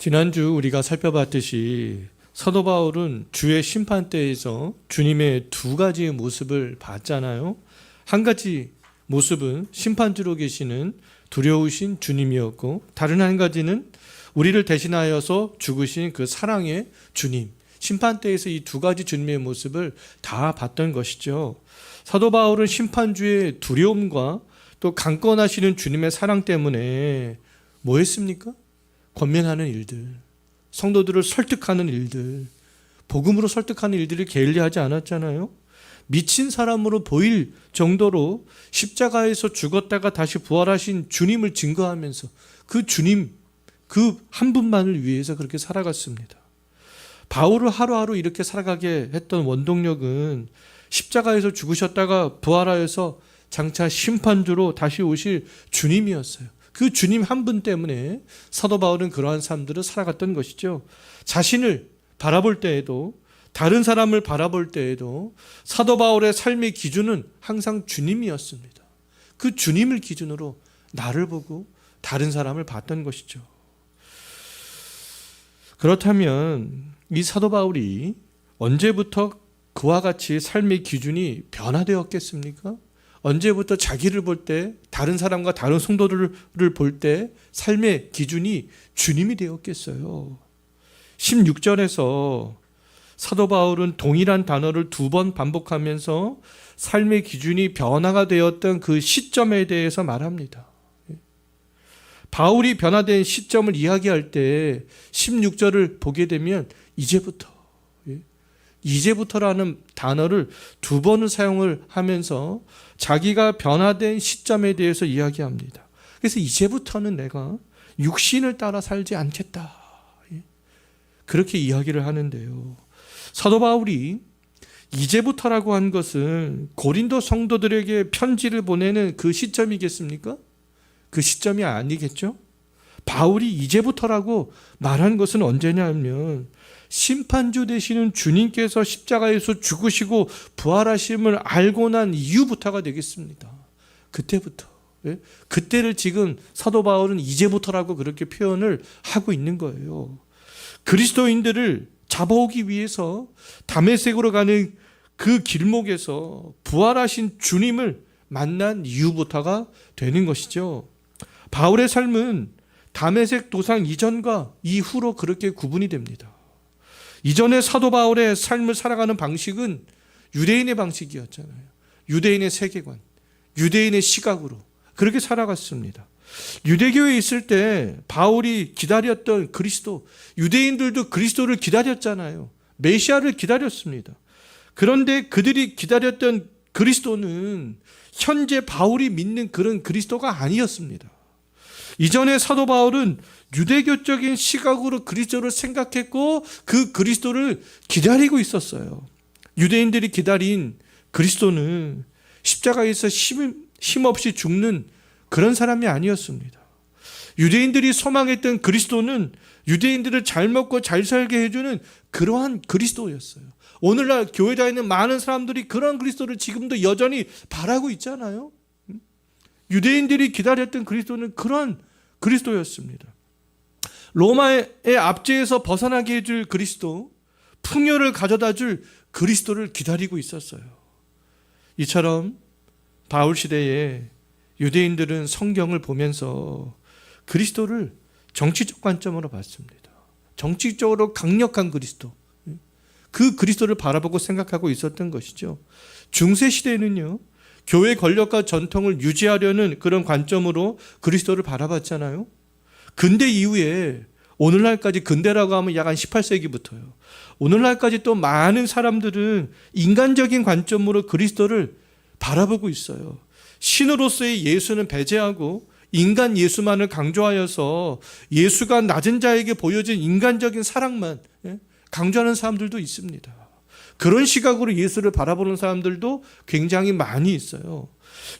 지난주 우리가 살펴봤듯이 사도 바울은 주의 심판대에서 주님의 두 가지의 모습을 봤잖아요. 한 가지 모습은 심판주로 계시는 두려우신 주님이었고 다른 한 가지는 우리를 대신하여서 죽으신 그 사랑의 주님. 심판대에서 이 두 가지 주님의 모습을 다 봤던 것이죠. 사도 바울은 심판주의 두려움과 또 강권하시는 주님의 사랑 때문에 뭐 했습니까? 권면하는 일들, 성도들을 설득하는 일들, 복음으로 설득하는 일들을 게을리하지 않았잖아요. 미친 사람으로 보일 정도로 십자가에서 죽었다가 다시 부활하신 주님을 증거하면서 그 주님 그 한 분만을 위해서 그렇게 살아갔습니다. 바울을 하루하루 이렇게 살아가게 했던 원동력은 십자가에서 죽으셨다가 부활하여서 장차 심판주로 다시 오실 주님이었어요. 그 주님 한 분 때문에 사도 바울은 그러한 삶들을 살아갔던 것이죠. 자신을 바라볼 때에도 다른 사람을 바라볼 때에도 사도 바울의 삶의 기준은 항상 주님이었습니다. 그 주님을 기준으로 나를 보고 다른 사람을 봤던 것이죠. 그렇다면 이 사도 바울이 언제부터 그와 같이 삶의 기준이 변화되었겠습니까? 언제부터 자기를 볼 때, 다른 사람과 다른 성도들을 볼 때 삶의 기준이 주님이 되었겠어요. 16절에서 사도 바울은 동일한 단어를 두 번 반복하면서 삶의 기준이 변화가 되었던 그 시점에 대해서 말합니다. 바울이 변화된 시점을 이야기할 때 16절을 보게 되면 이제부터 예, 이제부터라는 단어를 두 번을 사용을 하면서 자기가 변화된 시점에 대해서 이야기합니다. 그래서 이제부터는 내가 육신을 따라 살지 않겠다. 예, 그렇게 이야기를 하는데요. 사도 바울이 이제부터라고 한 것은 고린도 성도들에게 편지를 보내는 그 시점이겠습니까? 그 시점이 아니겠죠? 바울이 이제부터라고 말한 것은 언제냐면 심판주 되시는 주님께서 십자가에서 죽으시고 부활하심을 알고 난 이후부터가 되겠습니다. 그때부터. 예? 그때를 지금 사도 바울은 이제부터라고 그렇게 표현을 하고 있는 거예요. 그리스도인들을 잡아오기 위해서 담에색으로 가는 그 길목에서 부활하신 주님을 만난 이후부터가 되는 것이죠. 바울의 삶은 담에색 도상 이전과 이후로 그렇게 구분이 됩니다. 이전에 사도 바울의 삶을 살아가는 방식은 유대인의 방식이었잖아요. 유대인의 세계관, 유대인의 시각으로 그렇게 살아갔습니다. 유대교에 있을 때 바울이 기다렸던 그리스도, 유대인들도 그리스도를 기다렸잖아요. 메시아를 기다렸습니다. 그런데 그들이 기다렸던 그리스도는 현재 바울이 믿는 그런 그리스도가 아니었습니다. 이전에 사도 바울은 유대교적인 시각으로 그리스도를 생각했고 그 그리스도를 기다리고 있었어요. 유대인들이 기다린 그리스도는 십자가에서 힘, 힘 없이 죽는 그런 사람이 아니었습니다. 유대인들이 소망했던 그리스도는 유대인들을 잘 먹고 잘 살게 해주는 그러한 그리스도였어요. 오늘날 교회 다니는 많은 사람들이 그런 그리스도를 지금도 여전히 바라고 있잖아요. 유대인들이 기다렸던 그리스도는 그런 그리스도였습니다. 로마의 압제에서 벗어나게 해줄 그리스도, 풍요를 가져다 줄 그리스도를 기다리고 있었어요. 이처럼 바울 시대에 유대인들은 성경을 보면서 그리스도를 정치적 관점으로 봤습니다. 정치적으로 강력한 그리스도. 그 그리스도를 바라보고 생각하고 있었던 것이죠. 중세 시대에는요. 교회 권력과 전통을 유지하려는 그런 관점으로 그리스도를 바라봤잖아요. 근대 이후에 오늘날까지 근대라고 하면 약 한 18세기부터요. 오늘날까지 또 많은 사람들은 인간적인 관점으로 그리스도를 바라보고 있어요. 신으로서의 예수는 배제하고 인간 예수만을 강조하여서 예수가 낮은 자에게 보여진 인간적인 사랑만 예, 강조하는 사람들도 있습니다. 그런 시각으로 예수를 바라보는 사람들도 굉장히 많이 있어요.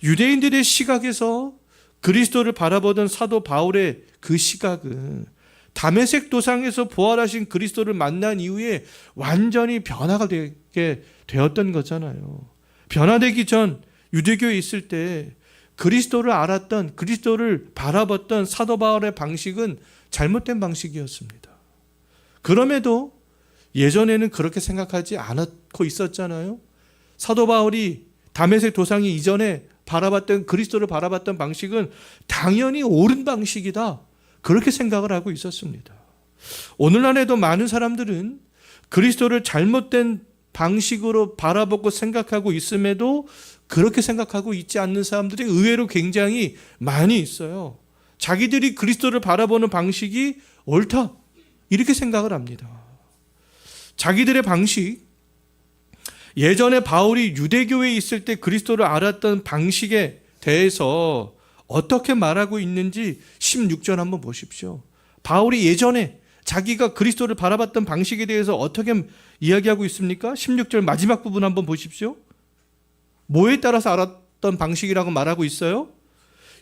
유대인들의 시각에서 그리스도를 바라보던 사도 바울의 그 시각은 담에색 도상에서 부활하신 그리스도를 만난 이후에 완전히 변화가 되게 되었던 거잖아요. 변화되기 전 유대교에 있을 때 그리스도를 알았던 그리스도를 바라봤던 사도 바울의 방식은 잘못된 방식이었습니다. 그럼에도 예전에는 그렇게 생각하지 않고 있었잖아요. 사도 바울이 다메섹 도상이 이전에 바라봤던 그리스도를 바라봤던 방식은 당연히 옳은 방식이다. 그렇게 생각을 하고 있었습니다. 오늘날에도 많은 사람들은 그리스도를 잘못된 방식으로 바라보고 생각하고 있음에도 그렇게 생각하고 있지 않는 사람들이 의외로 굉장히 많이 있어요. 자기들이 그리스도를 바라보는 방식이 옳다. 이렇게 생각을 합니다. 자기들의 방식, 예전에 바울이 유대교회에 있을 때 그리스도를 알았던 방식에 대해서 어떻게 말하고 있는지 16절 한번 보십시오. 바울이 예전에 자기가 그리스도를 바라봤던 방식에 대해서 어떻게 이야기하고 있습니까? 16절 마지막 부분 한번 보십시오. 뭐에 따라서 알았던 방식이라고 말하고 있어요?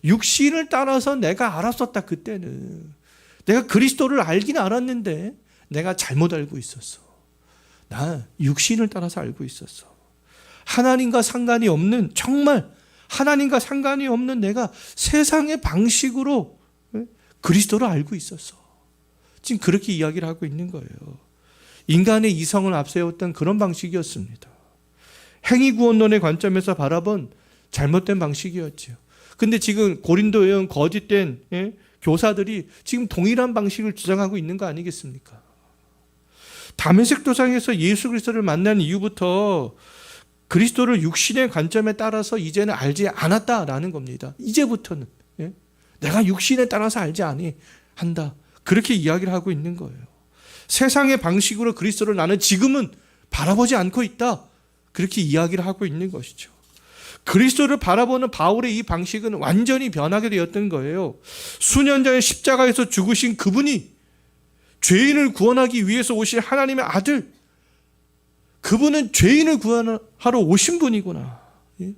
육신을 따라서 내가 알았었다 그때는 내가 그리스도를 알긴 알았는데 내가 잘못 알고 있었어. 나 육신을 따라서 알고 있었어. 하나님과 상관이 없는 정말 하나님과 상관이 없는 내가 세상의 방식으로 그리스도를 알고 있었어. 지금 그렇게 이야기를 하고 있는 거예요. 인간의 이성을 앞세웠던 그런 방식이었습니다. 행위 구원론의 관점에서 바라본 잘못된 방식이었죠. 근데 지금 고린도에 온 거짓된 예? 교사들이 지금 동일한 방식을 주장하고 있는 거 아니겠습니까? 다메섹 도상에서 예수 그리스도를 만난 이후부터 그리스도를 육신의 관점에 따라서 이제는 알지 않았다라는 겁니다. 이제부터는 예? 내가 육신에 따라서 알지 아니 한다. 그렇게 이야기를 하고 있는 거예요. 세상의 방식으로 그리스도를 나는 지금은 바라보지 않고 있다. 그렇게 이야기를 하고 있는 것이죠. 그리스도를 바라보는 바울의 이 방식은 완전히 변하게 되었던 거예요. 수년 전에 십자가에서 죽으신 그분이 죄인을 구원하기 위해서 오신 하나님의 아들, 그분은 죄인을 구원하러 오신 분이구나. 예?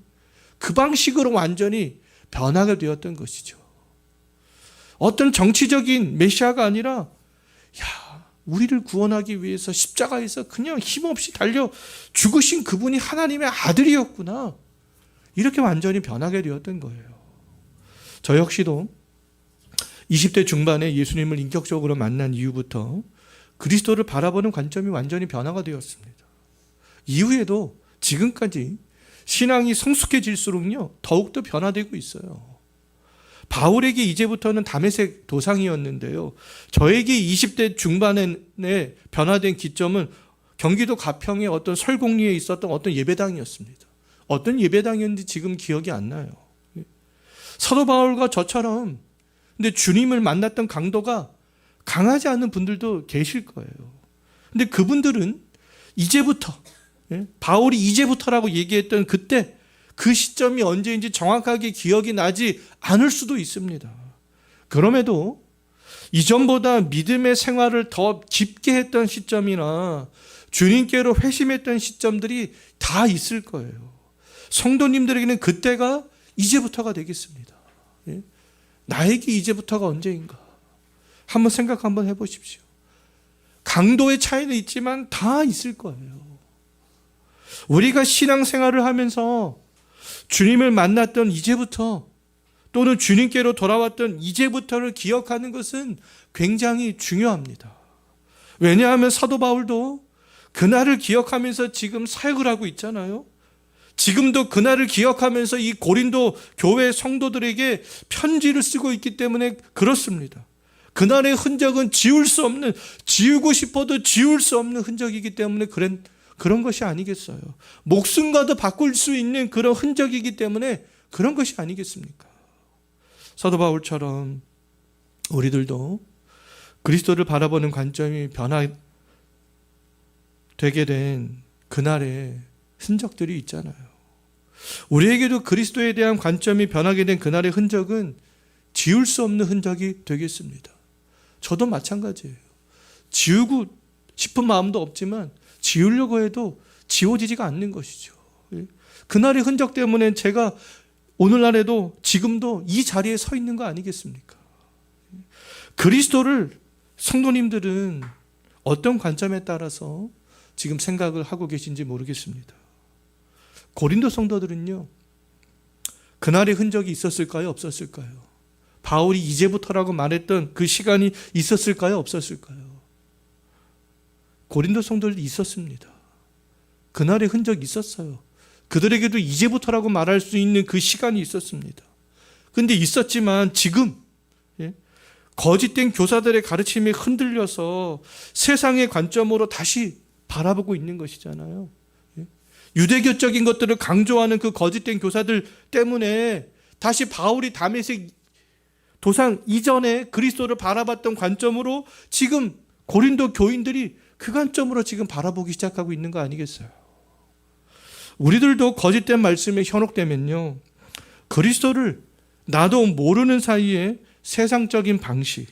그 방식으로 완전히 변하게 되었던 것이죠. 어떤 정치적인 메시아가 아니라, 야, 우리를 구원하기 위해서 십자가에서 그냥 힘없이 달려 죽으신 그분이 하나님의 아들이었구나. 이렇게 완전히 변하게 되었던 거예요. 저 역시도 20대 중반에 예수님을 인격적으로 만난 이후부터 그리스도를 바라보는 관점이 완전히 변화가 되었습니다. 이후에도 지금까지 신앙이 성숙해질수록요, 더욱더 변화되고 있어요. 바울에게 이제부터는 다메섹 도상이었는데요. 저에게 20대 중반에 변화된 기점은 경기도 가평의 어떤 설공리에 있었던 어떤 예배당이었습니다. 어떤 예배당이었는지 지금 기억이 안 나요. 사도 바울과 저처럼 근데 주님을 만났던 강도가 강하지 않은 분들도 계실 거예요. 근데 그분들은 이제부터 예? 바울이 이제부터라고 얘기했던 그때 그 시점이 언제인지 정확하게 기억이 나지 않을 수도 있습니다. 그럼에도 이전보다 믿음의 생활을 더 깊게 했던 시점이나 주님께로 회심했던 시점들이 다 있을 거예요. 성도님들에게는 그때가 이제부터가 되겠습니다. 예? 나에게 이제부터가 언제인가? 한번 생각 한번 해보십시오. 강도의 차이는 있지만 다 있을 거예요. 우리가 신앙생활을 하면서 주님을 만났던 이제부터 또는 주님께로 돌아왔던 이제부터를 기억하는 것은 굉장히 중요합니다. 왜냐하면 사도 바울도 그날을 기억하면서 지금 사역을 하고 있잖아요. 지금도 그날을 기억하면서 이 고린도 교회 성도들에게 편지를 쓰고 있기 때문에 그렇습니다. 그날의 흔적은 지울 수 없는, 지우고 싶어도 지울 수 없는 흔적이기 때문에 그런, 그런 것이 아니겠어요. 목숨과도 바꿀 수 있는 그런 흔적이기 때문에 그런 것이 아니겠습니까? 사도 바울처럼 우리들도 그리스도를 바라보는 관점이 변화되게 된 그날의 흔적들이 있잖아요. 우리에게도 그리스도에 대한 관점이 변하게 된 그날의 흔적은 지울 수 없는 흔적이 되겠습니다. 저도 마찬가지예요. 지우고 싶은 마음도 없지만 지우려고 해도 지워지지가 않는 것이죠. 예. 그날의 흔적 때문에 제가 오늘날에도 지금도 이 자리에 서 있는 거 아니겠습니까? 그리스도를 성도님들은 어떤 관점에 따라서 지금 생각을 하고 계신지 모르겠습니다. 고린도 성도들은요, 그날의 흔적이 있었을까요? 없었을까요? 바울이 이제부터라고 말했던 그 시간이 있었을까요? 없었을까요? 고린도 성도들이 있었습니다. 그날의 흔적이 있었어요. 그들에게도 이제부터라고 말할 수 있는 그 시간이 있었습니다. 근데 있었지만 지금 예, 거짓된 교사들의 가르침에 흔들려서 세상의 관점으로 다시 바라보고 있는 것이잖아요. 예. 유대교적인 것들을 강조하는 그 거짓된 교사들 때문에 다시 바울이 다메섹 도상 이전에 그리스도를 바라봤던 관점으로 지금 고린도 교인들이 그 관점으로 지금 바라보기 시작하고 있는 거 아니겠어요? 우리들도 거짓된 말씀에 현혹되면요. 그리스도를 나도 모르는 사이에 세상적인 방식,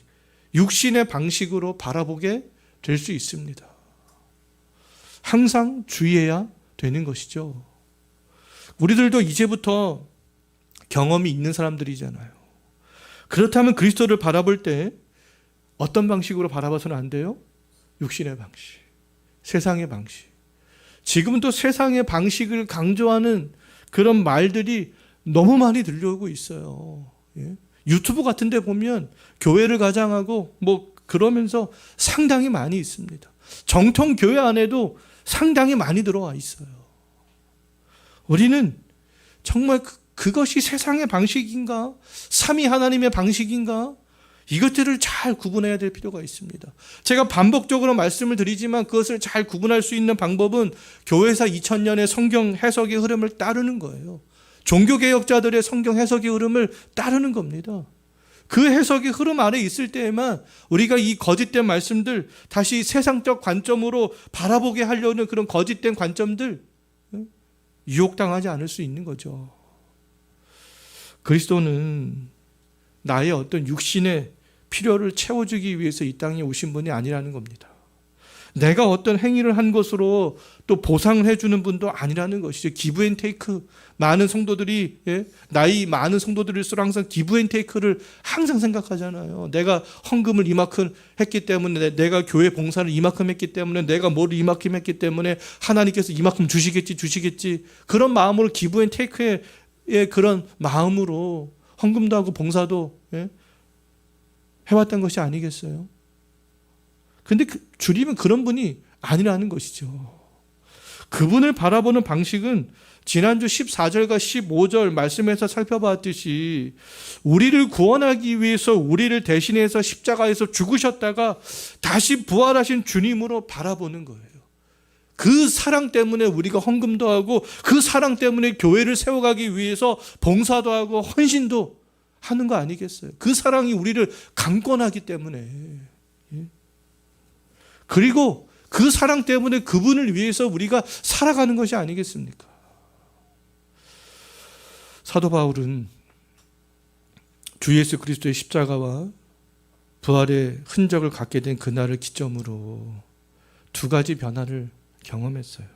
육신의 방식으로 바라보게 될 수 있습니다. 항상 주의해야 되는 것이죠. 우리들도 이제부터 경험이 있는 사람들이잖아요. 그렇다면 그리스도를 바라볼 때 어떤 방식으로 바라봐서는 안 돼요? 육신의 방식, 세상의 방식. 지금은 또 세상의 방식을 강조하는 그런 말들이 너무 많이 들려오고 있어요. 예? 유튜브 같은 데 보면 교회를 가장하고 뭐 그러면서 상당히 많이 있습니다. 정통 교회 안에도 상당히 많이 들어와 있어요. 우리는 정말 그, 그것이 세상의 방식인가? 삼위 하나님의 방식인가? 이것들을 잘 구분해야 될 필요가 있습니다. 제가 반복적으로 말씀을 드리지만 그것을 잘 구분할 수 있는 방법은 교회사 2000년의 성경 해석의 흐름을 따르는 거예요. 종교개혁자들의 성경 해석의 흐름을 따르는 겁니다. 그 해석의 흐름 아래 있을 때에만 우리가 이 거짓된 말씀들 다시 세상적 관점으로 바라보게 하려는 그런 거짓된 관점들 유혹당하지 않을 수 있는 거죠. 그리스도는 나의 어떤 육신의 필요를 채워주기 위해서 이 땅에 오신 분이 아니라는 겁니다. 내가 어떤 행위를 한 것으로 또 보상을 해주는 분도 아니라는 것이죠. 기브 앤 테이크. 많은 성도들이, 예? 나이 많은 성도들일수록 항상 기브 앤 테이크를 항상 생각하잖아요. 내가 헌금을 이만큼 했기 때문에, 내가 교회 봉사를 이만큼 했기 때문에, 내가 뭐를 이만큼 했기 때문에 하나님께서 이만큼 주시겠지, 주시겠지. 그런 마음으로 기브 앤 테이크의 그런 마음으로 헌금도 하고 봉사도 예? 해왔던 것이 아니겠어요? 근데 그, 주님은 그런 분이 아니라는 것이죠. 그분을 바라보는 방식은 지난주 14절과 15절 말씀에서 살펴봤듯이 우리를 구원하기 위해서 우리를 대신해서 십자가에서 죽으셨다가 다시 부활하신 주님으로 바라보는 거예요. 그 사랑 때문에 우리가 헌금도 하고 그 사랑 때문에 교회를 세워가기 위해서 봉사도 하고 헌신도 하는 거 아니겠어요? 그 사랑이 우리를 강권하기 때문에. 예? 그리고 그 사랑 때문에 그분을 위해서 우리가 살아가는 것이 아니겠습니까? 사도 바울은 주 예수 그리스도의 십자가와 부활의 흔적을 갖게 된 그날을 기점으로 두 가지 변화를 경험했어요.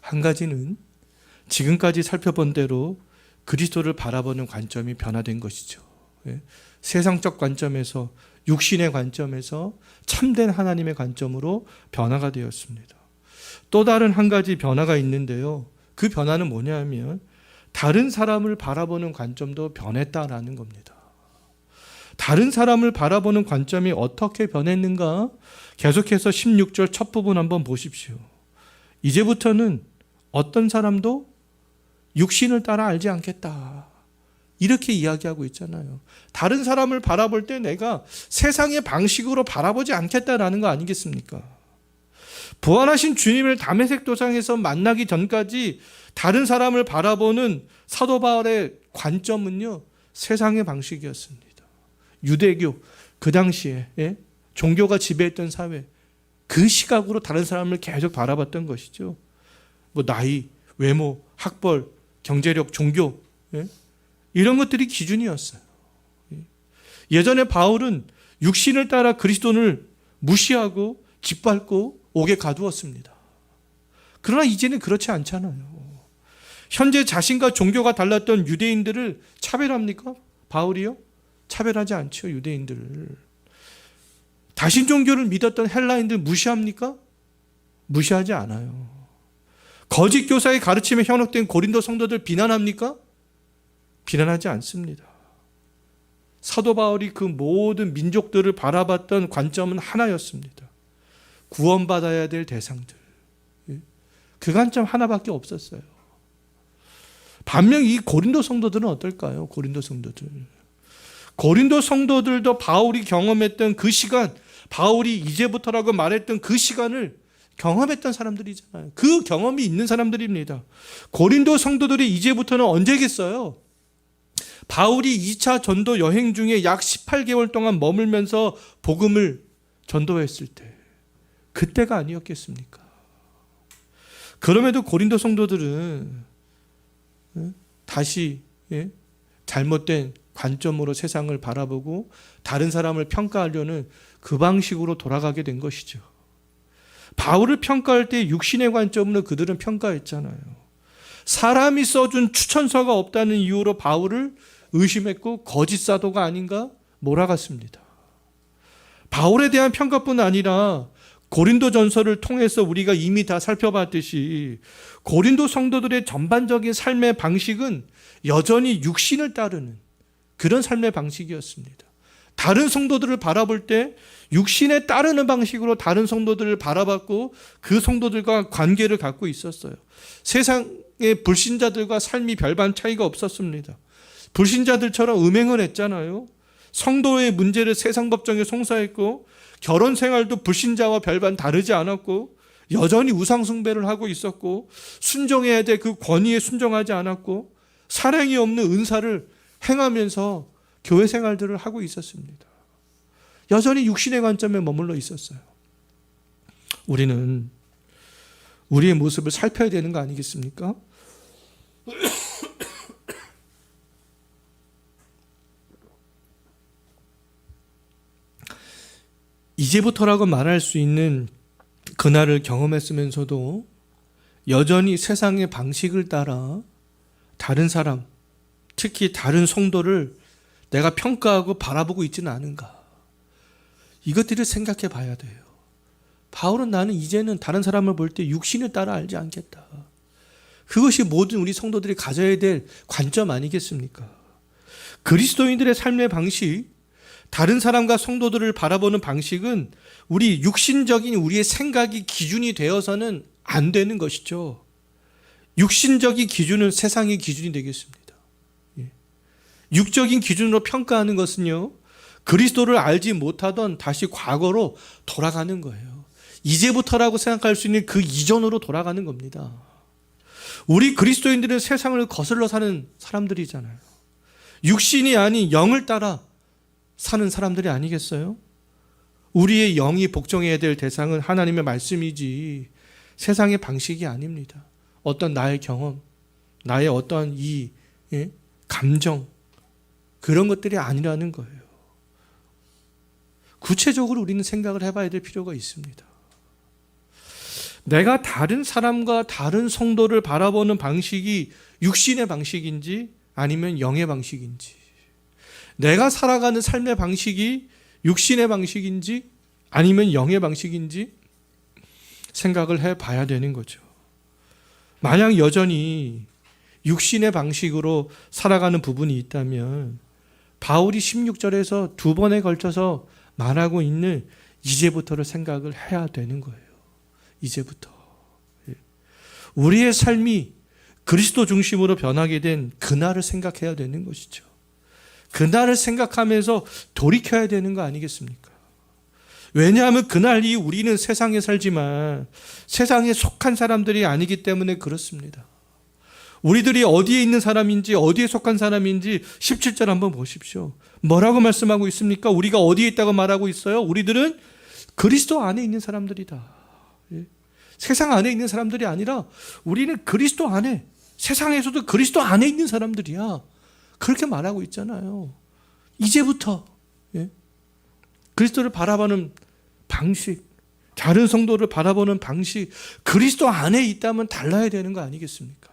한 가지는 지금까지 살펴본 대로 그리스도를 바라보는 관점이 변화된 것이죠. 예? 세상적 관점에서 육신의 관점에서 참된 하나님의 관점으로 변화가 되었습니다. 또 다른 한 가지 변화가 있는데요. 그 변화는 뭐냐면 다른 사람을 바라보는 관점도 변했다라는 겁니다. 다른 사람을 바라보는 관점이 어떻게 변했는가? 계속해서 16절 첫 부분 한번 보십시오. 이제부터는 어떤 사람도 육신을 따라 알지 않겠다. 이렇게 이야기하고 있잖아요. 다른 사람을 바라볼 때 내가 세상의 방식으로 바라보지 않겠다라는 거 아니겠습니까? 부활하신 주님을 담에색 도상에서 만나기 전까지 다른 사람을 바라보는 사도 바울의 관점은요 세상의 방식이었습니다. 유대교 그 당시에 예? 종교가 지배했던 사회 그 시각으로 다른 사람을 계속 바라봤던 것이죠. 뭐 나이, 외모, 학벌, 경제력, 종교 예? 이런 것들이 기준이었어요. 예전에 바울은 육신을 따라 그리스도를 무시하고 짓밟고 옥에 가두었습니다. 그러나 이제는 그렇지 않잖아요. 현재 자신과 종교가 달랐던 유대인들을 차별합니까? 바울이요? 차별하지 않죠, 유대인들을. 다신 종교를 믿었던 헬라인들 무시합니까? 무시하지 않아요. 거짓 교사의 가르침에 현혹된 고린도 성도들 비난합니까? 비난하지 않습니다. 사도 바울이 그 모든 민족들을 바라봤던 관점은 하나였습니다. 구원받아야 될 대상들. 예. 그 관점 하나밖에 없었어요. 반면 이 고린도 성도들은 어떨까요? 고린도 성도들. 고린도 성도들도 바울이 경험했던 그 시간, 바울이 이제부터라고 말했던 그 시간을 경험했던 사람들이잖아요. 그 경험이 있는 사람들입니다. 고린도 성도들이 이제부터는 언제겠어요? 바울이 2차 전도 여행 중에 약 18개월 동안 머물면서 복음을 전도했을 때 그때가 아니었겠습니까? 그럼에도 고린도 성도들은 예, 다시 예, 잘못된 관점으로 세상을 바라보고 다른 사람을 평가하려는 그 방식으로 돌아가게 된 것이죠. 바울을 평가할 때 육신의 관점으로 그들은 평가했잖아요. 사람이 써준 추천서가 없다는 이유로 바울을 의심했고 거짓 사도가 아닌가 몰아갔습니다. 바울에 대한 평가뿐 아니라 고린도 전서를 통해서 우리가 이미 다 살펴봤듯이 고린도 성도들의 전반적인 삶의 방식은 여전히 육신을 따르는 그런 삶의 방식이었습니다. 다른 성도들을 바라볼 때 육신에 따르는 방식으로 다른 성도들을 바라봤고 그 성도들과 관계를 갖고 있었어요. 세상의 불신자들과 삶이 별반 차이가 없었습니다. 불신자들처럼 음행을 했잖아요. 성도의 문제를 세상 법정에 송사했고 결혼 생활도 불신자와 별반 다르지 않았고 여전히 우상 숭배를 하고 있었고 순종해야 될 그 권위에 순종하지 않았고 사랑이 없는 은사를 행하면서 교회 생활들을 하고 있었습니다. 여전히 육신의 관점에 머물러 있었어요. 우리는 우리의 모습을 살펴야 되는 거 아니겠습니까? 이제부터라고 말할 수 있는 그날을 경험했으면서도 여전히 세상의 방식을 따라 다른 사람, 특히 다른 성도를 내가 평가하고 바라보고 있지는 않은가. 이것들을 생각해 봐야 돼요. 바울은 나는 이제는 다른 사람을 볼 때 육신을 따라 알지 않겠다. 그것이 모든 우리 성도들이 가져야 될 관점 아니겠습니까? 그리스도인들의 삶의 방식, 다른 사람과 성도들을 바라보는 방식은 우리 육신적인 우리의 생각이 기준이 되어서는 안 되는 것이죠. 육신적인 기준은 세상의 기준이 되겠습니다. 예. 육적인 기준으로 평가하는 것은요, 그리스도를 알지 못하던 다시 과거로 돌아가는 거예요. 이제부터라고 생각할 수 있는 그 이전으로 돌아가는 겁니다. 우리 그리스도인들은 세상을 거슬러 사는 사람들이잖아요. 육신이 아닌 영을 따라 사는 사람들이 아니겠어요? 우리의 영이 복종해야 될 대상은 하나님의 말씀이지 세상의 방식이 아닙니다. 어떤 나의 경험, 나의 어떠한 이 예? 감정 그런 것들이 아니라는 거예요. 구체적으로 우리는 생각을 해봐야 될 필요가 있습니다. 내가 다른 사람과 다른 성도를 바라보는 방식이 육신의 방식인지 아니면 영의 방식인지 내가 살아가는 삶의 방식이 육신의 방식인지 아니면 영의 방식인지 생각을 해 봐야 되는 거죠. 만약 여전히 육신의 방식으로 살아가는 부분이 있다면 바울이 16절에서 두 번에 걸쳐서 말하고 있는 이제부터를 생각을 해야 되는 거예요. 이제부터. 예. 우리의 삶이 그리스도 중심으로 변하게 된 그날을 생각해야 되는 것이죠. 그날을 생각하면서 돌이켜야 되는 거 아니겠습니까? 왜냐하면 그날 이 우리는 세상에 살지만 세상에 속한 사람들이 아니기 때문에 그렇습니다. 우리들이 어디에 있는 사람인지 어디에 속한 사람인지 17절 한번 보십시오. 뭐라고 말씀하고 있습니까? 우리가 어디에 있다고 말하고 있어요? 우리들은 그리스도 안에 있는 사람들이다. 예. 세상 안에 있는 사람들이 아니라 우리는 그리스도 안에 세상에서도 그리스도 안에 있는 사람들이야. 그렇게 말하고 있잖아요. 이제부터 예. 그리스도를 바라보는 방식, 다른 성도를 바라보는 방식, 그리스도 안에 있다면 달라야 되는 거 아니겠습니까?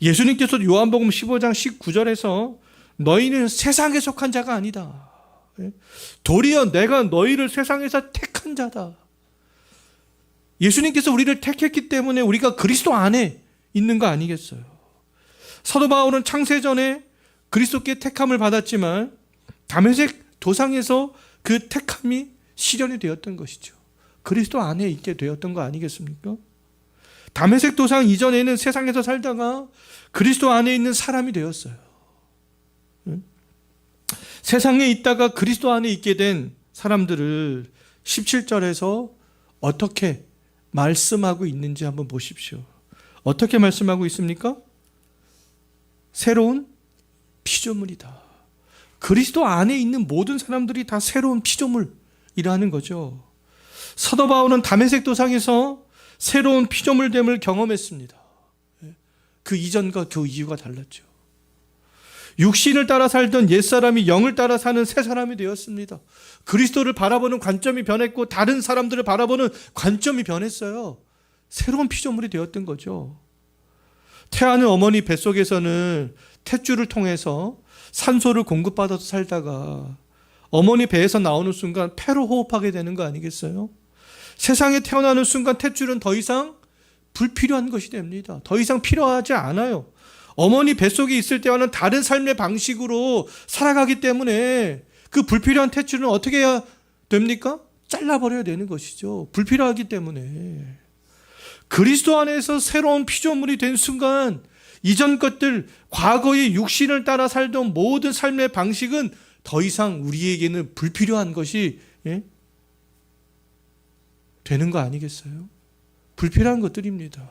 예수님께서 요한복음 15장 19절에서 너희는 세상에 속한 자가 아니다. 예? 도리어 내가 너희를 세상에서 택한 자다. 예수님께서 우리를 택했기 때문에 우리가 그리스도 안에 있는 거 아니겠어요? 사도 바울은 창세전에 그리스도께 택함을 받았지만 담에색 도상에서 그 택함이 실현이 되었던 것이죠. 그리스도 안에 있게 되었던 거 아니겠습니까? 담에색 도상 이전에는 세상에서 살다가 그리스도 안에 있는 사람이 되었어요. 응? 세상에 있다가 그리스도 안에 있게 된 사람들을 17절에서 어떻게 말씀하고 있는지 한번 보십시오. 어떻게 말씀하고 있습니까? 새로운 피조물이다. 그리스도 안에 있는 모든 사람들이 다 새로운 피조물이라는 거죠. 사도 바울은 담에색 도상에서 새로운 피조물됨을 경험했습니다. 그 이전과 그 이유가 달랐죠. 육신을 따라 살던 옛사람이 영을 따라 사는 새 사람이 되었습니다. 그리스도를 바라보는 관점이 변했고 다른 사람들을 바라보는 관점이 변했어요. 새로운 피조물이 되었던 거죠. 태아는 어머니 뱃속에서는 탯줄을 통해서 산소를 공급받아서 살다가 어머니 배에서 나오는 순간 폐로 호흡하게 되는 거 아니겠어요? 세상에 태어나는 순간 탯줄은 더 이상 불필요한 것이 됩니다. 더 이상 필요하지 않아요. 어머니 뱃속에 있을 때와는 다른 삶의 방식으로 살아가기 때문에 그 불필요한 탯줄은 어떻게 해야 됩니까? 잘라버려야 되는 것이죠. 불필요하기 때문에. 그리스도 안에서 새로운 피조물이 된 순간 이전 것들 과거의 육신을 따라 살던 모든 삶의 방식은 더 이상 우리에게는 불필요한 것이 예? 되는 거 아니겠어요? 불필요한 것들입니다.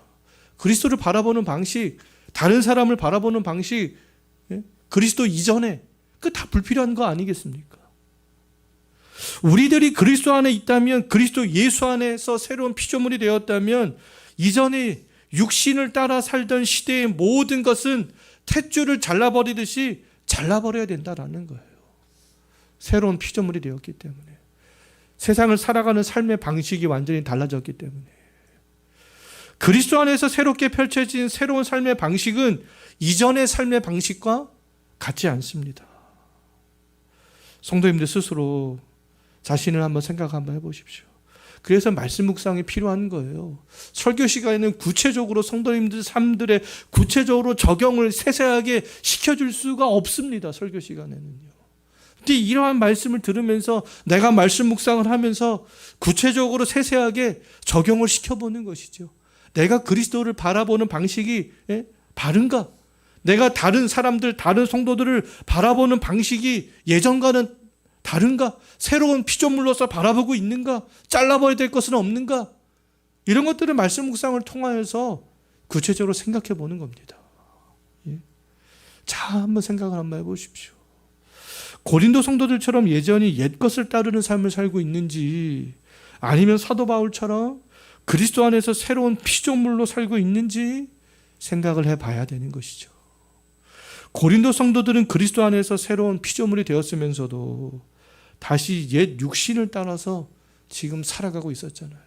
그리스도를 바라보는 방식, 다른 사람을 바라보는 방식, 예? 그리스도 이전에 그 다 불필요한 거 아니겠습니까? 우리들이 그리스도 안에 있다면 그리스도 예수 안에서 새로운 피조물이 되었다면 이전에 육신을 따라 살던 시대의 모든 것은 탯줄을 잘라버리듯이 잘라버려야 된다라는 거예요. 새로운 피조물이 되었기 때문에. 세상을 살아가는 삶의 방식이 완전히 달라졌기 때문에. 그리스도 안에서 새롭게 펼쳐진 새로운 삶의 방식은 이전의 삶의 방식과 같지 않습니다. 성도님들 스스로 자신을 한번 생각 한번 해보십시오. 그래서 말씀 묵상이 필요한 거예요. 설교 시간에는 구체적으로 성도님들 삶들의 구체적으로 적용을 세세하게 시켜줄 수가 없습니다. 설교 시간에는요. 근데 이러한 말씀을 들으면서 내가 말씀 묵상을 하면서 구체적으로 세세하게 적용을 시켜보는 것이죠. 내가 그리스도를 바라보는 방식이 예? 바른가? 내가 다른 사람들, 다른 성도들을 바라보는 방식이 예전과는 다른가? 새로운 피조물로서 바라보고 있는가? 잘라버려야 될 것은 없는가? 이런 것들을 말씀 묵상을 통하여서 구체적으로 생각해 보는 겁니다. 예? 자, 한번 생각을 한번 해보십시오. 고린도 성도들처럼 예전이 옛 것을 따르는 삶을 살고 있는지 아니면 사도 바울처럼 그리스도 안에서 새로운 피조물로 살고 있는지 생각을 해 봐야 되는 것이죠. 고린도 성도들은 그리스도 안에서 새로운 피조물이 되었으면서도 다시 옛 육신을 따라서 지금 살아가고 있었잖아요.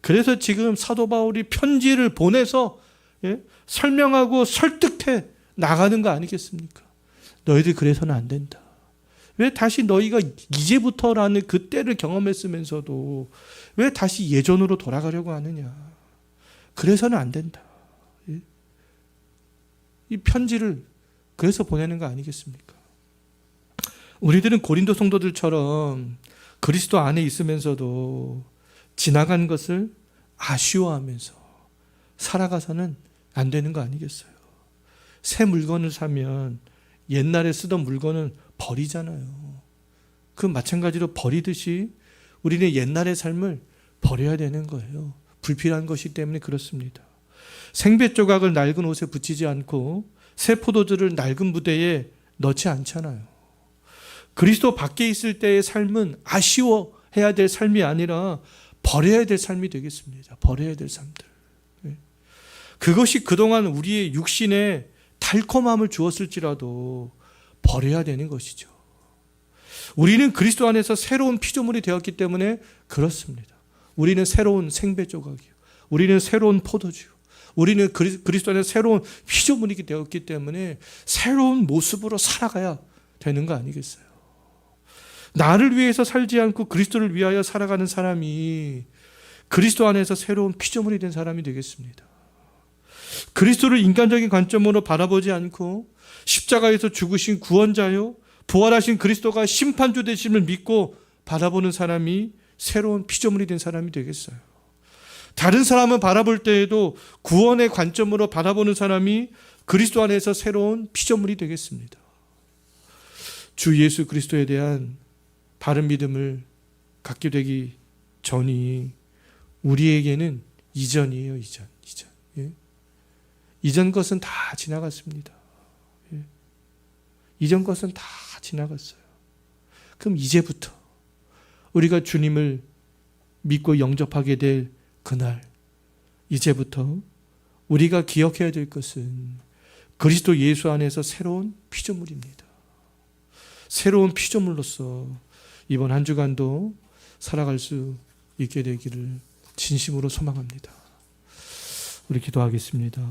그래서 지금 사도 바울이 편지를 보내서 예? 설명하고 설득해 나가는 거 아니겠습니까? 너희들 그래서는 안 된다. 왜 다시 너희가 이제부터라는 그 때를 경험했으면서도 왜 다시 예전으로 돌아가려고 하느냐? 그래서는 안 된다. 예? 이 편지를 그래서 보내는 거 아니겠습니까? 우리들은 고린도 성도들처럼 그리스도 안에 있으면서도 지나간 것을 아쉬워하면서 살아가서는 안 되는 거 아니겠어요? 새 물건을 사면 옛날에 쓰던 물건은 버리잖아요. 그 마찬가지로 버리듯이 우리는 옛날의 삶을 버려야 되는 거예요. 불필요한 것이기 때문에 그렇습니다. 생배 조각을 낡은 옷에 붙이지 않고 새 포도주를 낡은 부대에 넣지 않잖아요. 그리스도 밖에 있을 때의 삶은 아쉬워해야 될 삶이 아니라 버려야 될 삶이 되겠습니다. 버려야 될 삶들. 네. 그것이 그동안 우리의 육신에 달콤함을 주었을지라도 버려야 되는 것이죠. 우리는 그리스도 안에서 새로운 피조물이 되었기 때문에 그렇습니다. 우리는 새로운 생배 조각이요. 우리는 새로운 포도주. 우리는 그리스도 안에 새로운 피조물이 되었기 때문에 새로운 모습으로 살아가야 되는 거 아니겠어요? 나를 위해서 살지 않고 그리스도를 위하여 살아가는 사람이 그리스도 안에서 새로운 피조물이 된 사람이 되겠습니다. 그리스도를 인간적인 관점으로 바라보지 않고 십자가에서 죽으신 구원자요, 부활하신 그리스도가 심판주 되심을 믿고 바라보는 사람이 새로운 피조물이 된 사람이 되겠어요. 다른 사람을 바라볼 때에도 구원의 관점으로 바라보는 사람이 그리스도 안에서 새로운 피조물이 되겠습니다. 주 예수 그리스도에 대한 바른 믿음을 갖게 되기 전이 우리에게는 이전이에요, 이전. 이전. 예? 이전 것은 다 지나갔습니다. 예? 이전 것은 다 지나갔어요. 그럼 이제부터 우리가 주님을 믿고 영접하게 될 그날, 이제부터 우리가 기억해야 될 것은 그리스도 예수 안에서 새로운 피조물입니다. 새로운 피조물로서 이번 한 주간도 살아갈 수 있게 되기를 진심으로 소망합니다. 우리 기도하겠습니다.